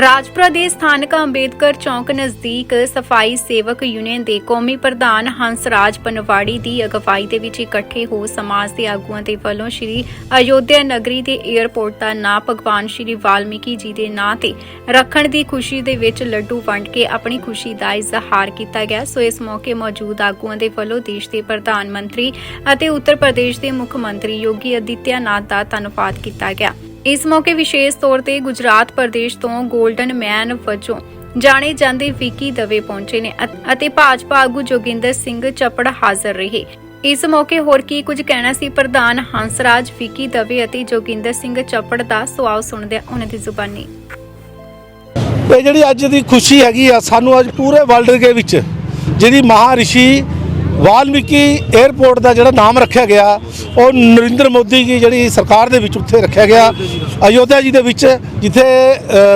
ਰਾਜਪੁਰਾ ਦੇ ਸਥਾਨਕ ਅੰਬੇਦਕਰ ਚੌਂਕ ਨਜ਼ਦੀਕ ਸਫ਼ਾਈ ਸੇਵਕ ਯੂਨੀਅਨ ਦੇ ਕੌਮੀ ਪ੍ਰਧਾਨ ਹੰਸਰਾਜ ਪਨਵਾੜੀ ਦੀ ਅਗਵਾਈ ਦੇ ਵਿੱਚ ਇਕੱਠੇ ਹੋ ਸਮਾਜ ਦੇ ਆਗੂਆਂ ਦੇ ਵੱਲੋਂ ਸ਼੍ਰੀ ਅਯੋਧਿਆ ਨਗਰੀ ਦੇ 에ਅਰਪੋਰਟ ਦਾ ਨਾਂ ਭਗਵਾਨ ਸ਼੍ਰੀ ਵਾਲਮੀਕੀ ਜੀ ਦੇ ਨਾਂ ਤੇ ਰੱਖਣ ਦੀ ਖੁਸ਼ੀ ਦੇ ਵਿੱਚ ਲੱਡੂ ਵੰਡ ਕੇ ਆਪਣੀ ਖੁਸ਼ੀ ਦਾ ਇਜ਼ਹਾਰ ਕੀਤਾ ਗਿਆ। ਸੋ ਇਸ ਮੌਕੇ ਮੌਜੂਦ ਆਗੂਆਂ ਦੇ ਵੱਲੋਂ ਦੇਸ਼ ਦੇ ਪ੍ਰਧਾਨ ਮੰਤਰੀ ਅਤੇ ਉੱਤਰ ਪ੍ਰਦੇਸ਼ ਦੇ ਮੁੱਖ ਮੰਤਰੀ ਯੋਗੀ ਅਦਿੱਤਿਆਨਾਥ ਦਾ ਧੰਨਵਾਦ ਕੀਤਾ ਗਿਆ। ਇਸ ਮੌਕੇ ਵਿਸ਼ੇਸ਼ ਤੌਰ ਤੇ ਗੁਜਰਾਤ ਪ੍ਰਦੇਸ਼ ਤੋਂ 골ਡਨ ਮੈਨ ਵਜੋਂ ਜਾਣੇ ਜਾਂਦੇ ਵਿੱਕੀ ਦਵੇ ਪਹੁੰਚੇ ਨੇ ਅਤੇ ਭਾਜਪਾ ਆਗੂ ਜੋਗਿੰਦਰ ਸਿੰਘ ਚੱਪੜ ਹਾਜ਼ਰ ਰਹੇ। ਇਸ ਮੌਕੇ ਹੋਰ ਕੀ ਕੁਝ ਕਹਿਣਾ ਸੀ ਪ੍ਰਧਾਨ ਹੰਸਰਾਜ, ਵਿਕੀ ਦਵੇ ਅਤੇ ਜੋਗਿੰਦਰ ਸਿੰਘ ਚਪੜ ਦਾ ਸੁਆਵ ਸੁਣਦੇ ਹਾਂ ਉਹਨਾਂ ਦੀ ਜ਼ੁਬਾਨੀ। ਇਹ ਜਿਹੜੀ ਅੱਜ ਦੀ ਖੁਸ਼ੀ ਹੈਗੀ ਆ, ਸਾਨੂੰ ਅੱਜ ਪੂਰੇ ਵਰਲਡ ਦੇ ਵਿੱਚ ਜਿਹੜੀ ਮਹਾਰਿਸ਼ੀ ਵਾਲਮੀਕੀ 에ਅਰਪੋਰਟ ਦਾ ਜਿਹੜਾ ਨਾਮ ਰੱਖਿਆ ਗਿਆ, ਉਹ ਨਰਿੰਦਰ ਮੋਦੀ ਦੀ ਜਿਹੜੀ ਸਰਕਾਰ ਦੇ ਵਿੱਚ ਉੱਥੇ ਰੱਖਿਆ ਗਿਆ। ਅਯੋਧਿਆ ਜੀ ਦੇ ਵਿੱਚ, ਜਿੱਥੇ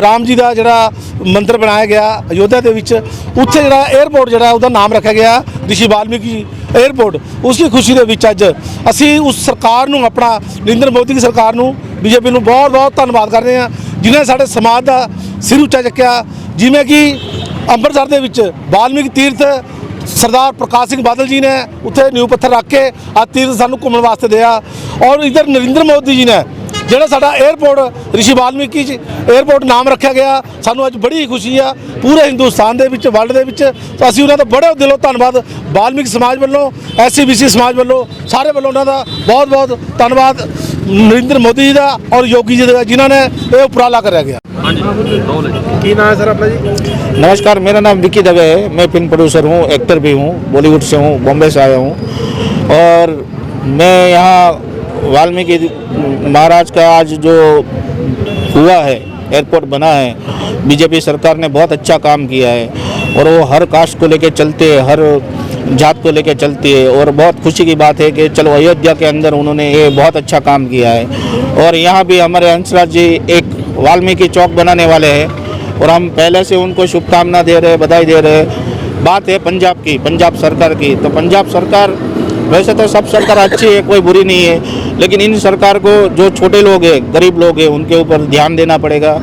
ਰਾਮ ਜੀ ਦਾ ਜਿਹੜਾ ਮੰਦਿਰ ਬਣਾਇਆ ਗਿਆ, ਅਯੋਧਿਆ ਦੇ ਵਿੱਚ, ਉੱਥੇ ਜਿਹੜਾ 에ਅਰਪੋਰਟ ਜਿਹੜਾ, ਉਹਦਾ ਨਾਮ ਰੱਖਿਆ ਗਿਆ, ਰਿਸ਼ੀ ਵਾਲਮੀਕੀ 에ਅਰਪੋਰਟ ਉਸ ਦੀ ਖੁਸ਼ੀ ਦੇ ਵਿੱਚ ਅੱਜ ਅਸੀਂ ਉਸ ਸਰਕਾਰ ਨੂੰ, ਆਪਣਾ ਨਰਿੰਦਰ ਮੋਦੀ ਦੀ ਸਰਕਾਰ ਨੂੰ, ਬੀਜੇਪੀ ਨੂੰ ਬਹੁਤ ਬਹੁਤ ਧੰਨਵਾਦ ਕਰਦੇ ਹਾਂ, ਜਿਨ੍ਹਾਂ ਸਾਡੇ ਸਮਾਜ ਦਾ ਸਿਰ ਉੱਚਾ ਚੱਕਿਆ। ਜਿਵੇਂ ਕਿ ਅੰਮ੍ਰਿਤਸਰ ਦੇ ਵਿੱਚ ਵਾਲਮੀਕ ਤੀਰਥ ਸਰਦਾਰ ਪ੍ਰਕਾਸ਼ ਸਿੰਘ ਬਾਦਲ ਜੀ ਨੇ ਉੱਥੇ ਨਿਊ ਪੱਥਰ ਰੱਖ ਕੇ ਆ ਤੀਰਥ ਸਾਨੂੰ ਘੁੰਮਣ ਵਾਸਤੇ ਦਿਆ। ਔਰ ਇਧਰ ਨਰਿੰਦਰ ਮੋਦੀ ਜੀ ਨੇ, ਜਿਹੜਾ ਸਾਡਾ 에ਅਰਪੋਰਟ ਰਿਸ਼ੀ ਵਾਲਮੀਕੀ ਜੀ 에ਅਰਪੋਰਟ ਨਾਮ ਰੱਖਿਆ ਗਿਆ। ਸਾਨੂੰ ਅੱਜ ਬੜੀ ਖੁਸ਼ੀ ਆ, ਪੂਰੇ ਹਿੰਦੁਸਤਾਨ ਦੇ ਵਿੱਚ ਵਰਲਡ ਦੇ ਵਿੱਚ। ਅਸੀਂ ਉਹਨਾਂ ਦਾ ਬੜੇ ਦਿਲੋਂ ਧੰਨਵਾਦ, ਵਾਲਮੀਕ ਸਮਾਜ ਵੱਲੋਂ ਐਸਸੀਬੀਸੀ ਸਮਾਜ ਵੱਲੋਂ, ਸਾਰੇ ਵੱਲੋਂ ਉਹਨਾਂ ਦਾ ਬਹੁਤ ਬਹੁਤ ਧੰਨਵਾਦ। ਨਰਿੰਦਰ ਮੋਦੀ ਜੀ ਦਾ ਔਰ ਯੋਗੀ ਜੀ ਦਾ, ਜਿਨ੍ਹਾਂ ਨੇ ਇਹ ਉਪਰਾਲਾ ਕਰਿਆ ਗਿਆ। ਕੀ ਨਾਮ ਹੈ ਸਰ ਆਪਣਾ ਜੀ नमस्कार मेरा नाम विकी दवे है मैं फिल्म प्रोड्यूसर हूँ एक्टर भी हूँ बॉलीवुड से हूँ बॉम्बे से आया हूँ और मैं यहाँ वाल्मीकि महाराज का आज जो हुआ है एयरपोर्ट बना है बीजेपी सरकार ने बहुत अच्छा काम किया है और वो हर कास्ट को लेके चलते हैं हर जात को लेके चलती है और बहुत खुशी की बात है कि चलो अयोध्या के अंदर उन्होंने ये बहुत अच्छा काम किया है और यहाँ भी हमारे हंसराज जी एक वाल्मीकि चौक बनाने वाले हैं और हम पहले से उनको शुभकामना दे रहे हैं, बधाई दे रहे बात है पंजाब की, पंजाब सरकार की। तो पंजाब सरकार, वैसे तो सब सरकार अच्छी है, कोई बुरी नहीं है, लेकिन इन सरकार को जो छोटे लोग हैं, गरीब लोग हैं, उनके ऊपर ध्यान देना पड़ेगा।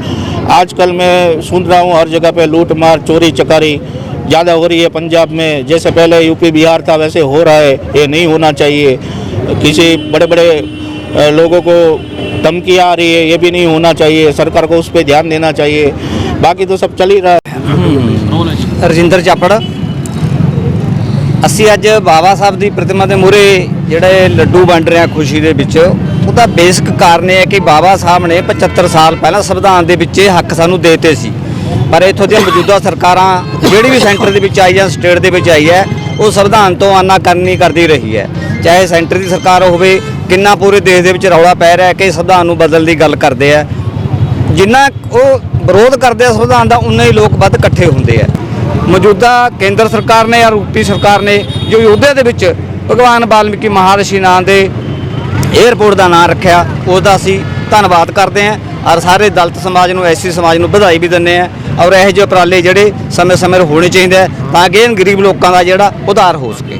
आजकल मैं सुन रहा हूँ हर जगह पे लूट मार चोरी, चकारी ज़्यादा हो रही है पंजाब में। जैसे पहले यूपी बिहार था वैसे हो रहा है, ये नहीं होना चाहिए। किसी बड़े बड़े लोगों को धमकी आ रही है ये भी नहीं होना चाहिए सरकार को उस पर ध्यान देना चाहिए बाकी तो सब चल ही रहा है ਰਜਿੰਦਰ ਚਾਪੜ ਅਸੀਂ ਅੱਜ ਬਾਬਾ ਸਾਹਿਬ ਦੀ ਪ੍ਰਤਿਮਾ ਦੇ ਮੂਹਰੇ ਜਿਹੜੇ ਲੱਡੂ ਵੰਡ ਰਹੇ ਹਾਂ ਖੁਸ਼ੀ ਦੇ ਵਿੱਚ ਉਹਦਾ ਬੇਸਿਕ ਕਾਰਨ ਇਹ ਹੈ ਕਿ ਬਾਬਾ ਸਾਹਿਬ ਨੇ 75 ਸਾਲ ਪਹਿਲਾਂ ਸੰਵਿਧਾਨ ਦੇ ਵਿੱਚ ਇਹ ਹੱਕ ਸਾਨੂੰ ਦੇਤੇ ਸੀ ਪਰ ਇੱਥੋਂ ਦੀਆਂ ਮੌਜੂਦਾ ਸਰਕਾਰਾਂ ਜਿਹੜੀ ਵੀ ਸੈਂਟਰ ਦੇ ਵਿੱਚ ਆਈ ਜਾਂ ਸਟੇਟ ਦੇ ਵਿੱਚ ਆਈ ਹੈ ਉਹ ਸੰਵਿਧਾਨ ਤੋਂ ਆਨਾਕਾਨੀ ਕਰਦੀ ਰਹੀ ਹੈ ਚਾਹੇ ਸੈਂਟਰ ਦੀ ਸਰਕਾਰ ਹੋਵੇ ਕਿੰਨਾ ਪੂਰੇ ਦੇਸ਼ ਦੇ ਵਿੱਚ ਰੌਲਾ ਪੈ ਰਿਹਾ ਕਿ ਸੰਵਿਧਾਨ ਨੂੰ ਬਦਲਣ ਦੀ ਗੱਲ ਕਰਦੇ ਆ। ਜਿੰਨਾ ਉਹ ਵਿਰੋਧ ਕਰਦੇ ਆ ਸੰਵਿਧਾਨ ਦਾ, ਉਨੇ ਹੀ ਲੋਕ ਵੱਧ ਇਕੱਠੇ ਹੁੰਦੇ ਆ। ਮੌਜੂਦਾ ਕੇਂਦਰ ਸਰਕਾਰ ਨੇ ਜਾਂ ਯੂਪੀ ਸਰਕਾਰ ਨੇ, ਜੋ ਯੋਧਿਆ ਦੇ ਵਿੱਚ ਭਗਵਾਨ ਵਾਲਮੀਕੀ ਮਹਾਰਸ਼ੀ ਨਾਂ ਦੇ 에ਅਰਪੋਰਟ ਦਾ ਨਾਂ ਰੱਖਿਆ, ਉਹਦਾ ਅਸੀਂ ਧੰਨਵਾਦ ਕਰਦੇ ਹਾਂ ਔਰ ਸਾਰੇ ਦਲਿਤ ਸਮਾਜ ਨੂੰ ਐਸੀ ਸਮਾਜ ਨੂੰ ਵਧਾਈ ਵੀ ਦਿੰਦੇ ਆ। ਔਰ ਇਹੋ ਜਿਹੇ ਉਪਰਾਲੇ ਜਿਹੜੇ ਸਮੇਂ-ਸਮੇਂ ਹੋਣੇ ਚਾਹੀਦੇ ਆ, ਤਾਂ ਕਿ ਗਰੀਬ ਲੋਕਾਂ ਦਾ ਜਿਹੜਾ ਉਧਾਰ ਹੋ ਸਕੇ।